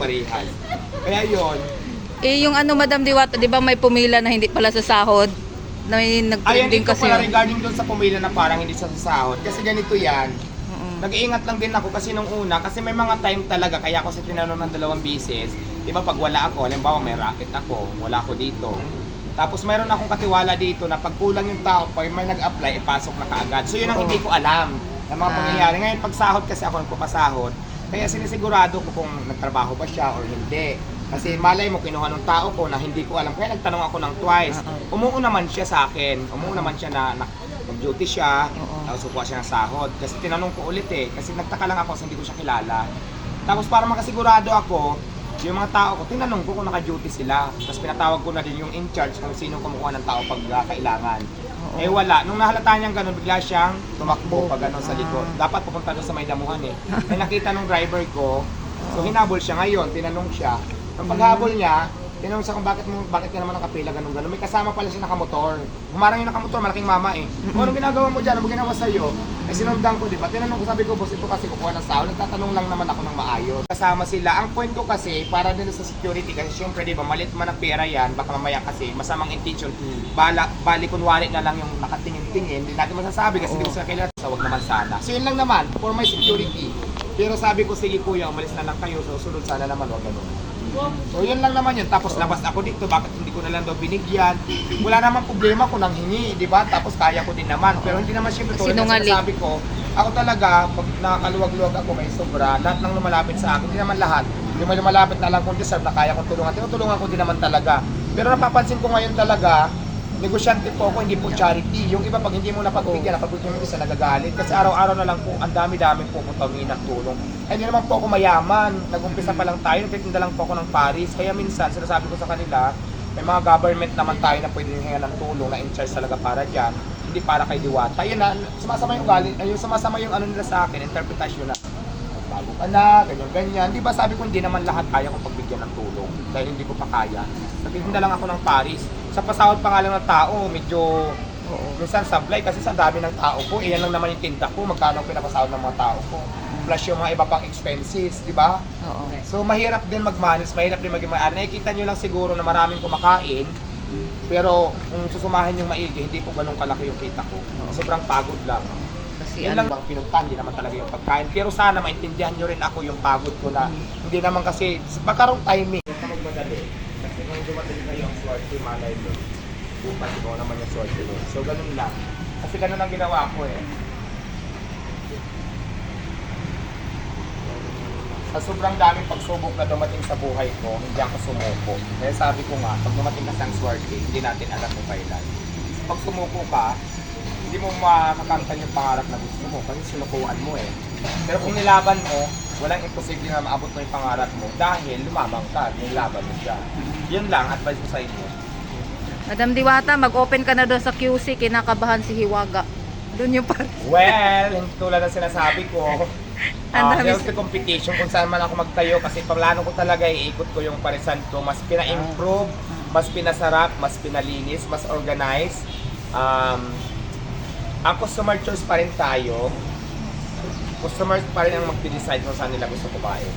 parehas. Kaya yon Eh, yung ano, Madam Diwata, di ba may pumila na hindi pala sa sahod? Na may Ayan, nag-trending ito kasi pala yun. regarding doon sa pumila na parang hindi sa sasahod. Kasi ganito yan, Oo. nag-iingat lang din ako kasi nung una, kasi may mga time talaga, kaya ako sa tinanong ng dalawang bisis, di ba pag wala ako, halimbawa may racket ako, wala ako dito. Tapos mayroon akong katiwala dito na pag kulang yung tao, pag may nag-apply, ipasok na kaagad. So yun ang Oo. hindi ko alam na mga Ah. pangyayari. Ngayon pag sahod kasi ako nagpapasahod, kaya sinisigurado ko kung nagtrabaho ba siya or hindi. Kasi malay mo, kinuha ng tao ko na hindi ko alam. Kaya nagtanong ako ng twice. Oo. Umuo naman siya sa akin. Umuo naman siya na, na mag-duty siya. Tapos kukuha siya ng sahod. Kasi tinanong ko ulit eh. Kasi nagtaka lang ako kasi hindi ko siya kilala. Tapos para makasigurado ako, yung mga tao ko, tinanong ko kung naka-duty sila. Tapos pinatawag ko na din yung in-charge kung sino kumukuha ng tao pag ah, kailangan. Oo. Eh wala. Nung nahalata niyang ganun, bigla siyang tumakbo pag ganun sa likod. Ah. Dapat pupunta doon sa may damuhan eh. May nakita nung driver ko, so hinabol siya ngayon, tinanong siya. Nung paghabol niya, tinanong siya kung bakit mo bakit ka naman nakapila ganun ganun. May kasama pala siya nakamotor. Humarang yung nakamotor, malaking mama eh. O, anong ginagawa mo dyan? Ano ginawa sa'yo? Eh sinundan ko, di ba? Tinanong ko, sabi ko, boss, ito kasi kukuha ng sahod. Nagtatanong lang naman ako ng maayos. Kasama sila. Ang point ko kasi, para din sa security, kasi syempre, di ba, malit man ang pera yan, baka mamaya kasi, masamang intention, bala, bali kunwari na lang yung nakatingin-tingin, hindi natin masasabi kasi hindi ko sa kailangan, so wag naman sana. So yun lang naman, for my security. Pero sabi ko, sige kuya, umalis na lang kayo, so sunod sana naman, wag ganun. So yun lang naman yun. Tapos labas ako dito, bakit hindi ko na lang daw binigyan? Wala naman problema kung nang hingi, di ba? Tapos kaya ko din naman. Pero hindi naman siyempre tulad ng Sinungaling. sinasabi ko, ako talaga, pag nakakaluwag-luwag ako may sobra, lahat ng lumalapit sa akin, hindi naman lahat. Yung may lumalapit na lang kung deserve na kaya kong tulungan, tinutulungan ko din naman talaga. Pero napapansin ko ngayon talaga, negosyante po ako, hindi po charity. Yung iba pag hindi mo napagbigyan, napagbigyan mo isa nagagalit. Kasi araw-araw na lang po, ang dami-dami po po humingi ng tulong. Eh, hindi naman po ako mayaman. Nag-umpisa pa lang tayo, nagtitinda lang po ako ng Paris. Kaya minsan, sinasabi ko sa kanila, may mga government naman tayo na pwede hinga ng tulong na in charge talaga para dyan. Hindi para kay Diwata. Yun na, sumasama yung galit, ay, yung sumasama yung ano nila sa akin, interpretasyon na na, ganyan-ganyan. Di ba sabi ko hindi naman lahat kaya kong pagbigyan ng tulong dahil hindi ko pa kaya. Nagtitinda lang ako ng Paris. Sa pasahod pa nga lang ng tao, medyo Oo. minsan sablay kasi sa dami ng tao ko, iyan lang naman yung tinda ko, magkano ang pinapasahod ng mga tao ko. Plus yung mga iba pang expenses, di ba? Oo. So mahirap din mag-manage, mahirap din maging may Nakikita nyo lang siguro na maraming kumakain, pero kung susumahin yung maigi, hindi po ganun kalaki yung kita ko. Sobrang pagod lang. Kasi Yan ano, lang bang pinuntahan, hindi naman talaga yung pagkain. Pero sana maintindihan nyo rin ako yung pagod ko na hindi naman kasi, magkaroong timing. Huwag ka magmadali. Kasi kung dumating kayo ang swerte, malay mo. Bukas ikaw naman yung swerte mo. So ganun lang. Kasi ganun ang ginawa ko eh. Sa sobrang daming pagsubok na dumating sa buhay ko, hindi ako sumuko. Kaya sabi ko nga, pag dumating ka sa swerte, hindi natin alam kung kailan. Pag sumuko ka, hindi mo makakamtan yung pangarap na gusto mo kasi sinukuan mo eh. Pero kung nilaban mo, walang imposible na maabot mo yung pangarap mo dahil lumabang ka, nilaban mo siya. Yun lang, advice ko sa inyo. Madam Diwata, mag-open ka na doon sa QC, kinakabahan si Hiwaga. Doon yung par... Well, tulad ng sinasabi ko, uh, dami- healthy competition kung saan man ako magtayo kasi plano ko talaga iikot ko yung parisan ko. Mas pina-improve, mas pinasarap, mas pinalinis, mas organized. Um, ang customer choice pa rin tayo. Customer pa rin ang magde-decide kung saan nila gusto kumain.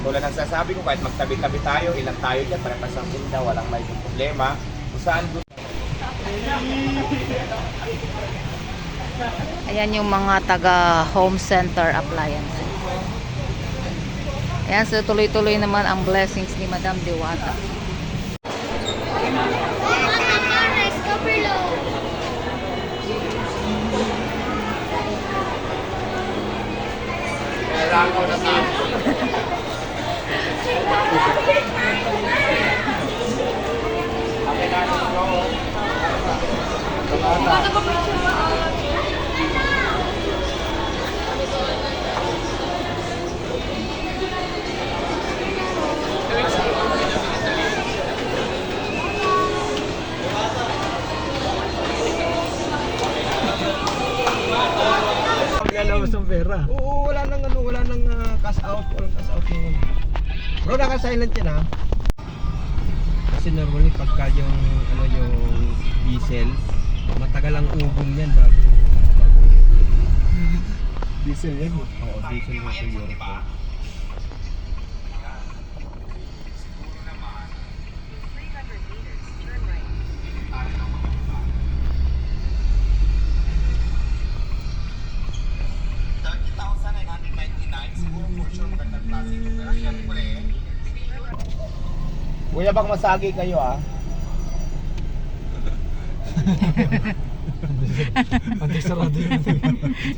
Tulad ng sinasabi ko, kahit magtabi-tabi tayo, ilang tayo dyan, parehas ang tinda, walang may problema. Kung saan Ayan yung mga taga home center appliances. Ayan, so tuloy-tuloy naman ang blessings ni Madam Diwata. Kailangan na tayo. Bro, naka-silent yan ha. Kasi normally pagka yung ano yung diesel, matagal ang ubong yan bago bago Diesel yan. eh. Oo, diesel mo sa Europe. Bak masagi kayo ah. Pati sarado yun.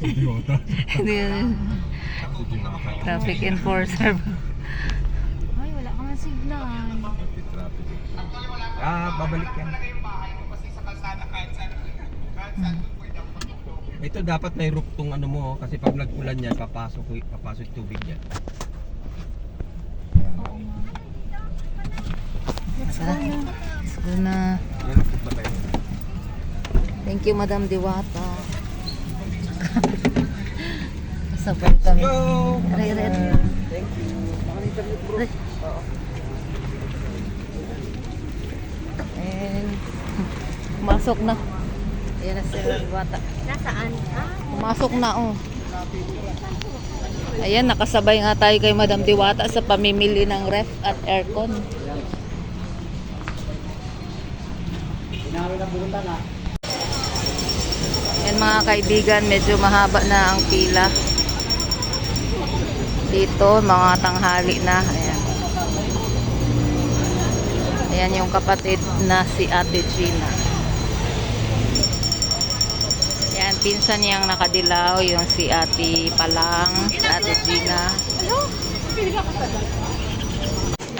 Idiota. Hindi yun. Traffic enforcer. Ay, wala ka nga signal. Ah, babalik yan. Ito dapat may roof tong ano mo oh, kasi pag nag-ulan yan papasok papasok tubig yan. Let's go na. Thank you, Madam Diwata. Sabay kami. Aray, aray. Thank you. Aray. And, pumasok na. Ayan na si Diwata. Nasaan? Ah, Pumasok na, oh. Ayan, nakasabay nga tayo kay Madam Diwata sa pamimili ng ref at aircon. Yan mga kaibigan, medyo mahaba na ang pila. Dito, mga tanghali na. Ayan. Ayan yung kapatid na si Ate Gina. Yan, pinsan niyang nakadilaw, yung si Ate Palang, Ate Gina.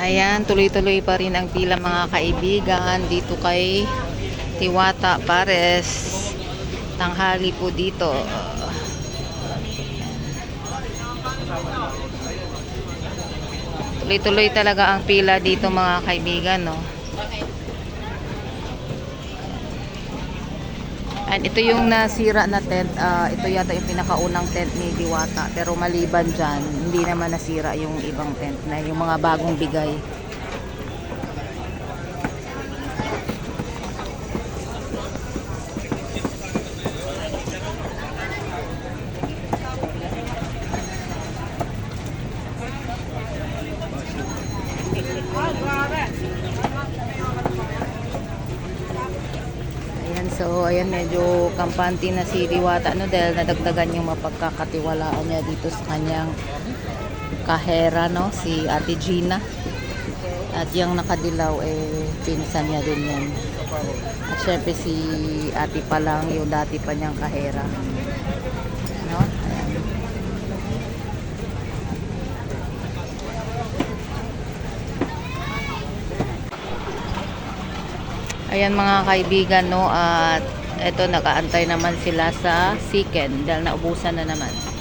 Ayan, tuloy-tuloy pa rin ang pila mga kaibigan dito kay Tiwata Pares. Tanghali po dito. Tuloy-tuloy talaga ang pila dito mga kaibigan, no? And ito yung nasira na tent. ah, ito yata yung pinakaunang tent ni Diwata. Pero maliban dyan, hindi naman nasira yung ibang tent na yung mga bagong bigay. Ayan, so ayan medyo kampante na si Diwata no dahil nadagdagan yung mapagkakatiwalaan niya dito sa kanyang kahera no si Ate Gina. At yung nakadilaw eh pinsan niya din yan. At syempre si Ate pa lang yung dati pa niyang kahera. No? Ayan. Ayan mga kaibigan no at eto nakaantay naman sila sa Siken dahil naubusan na naman.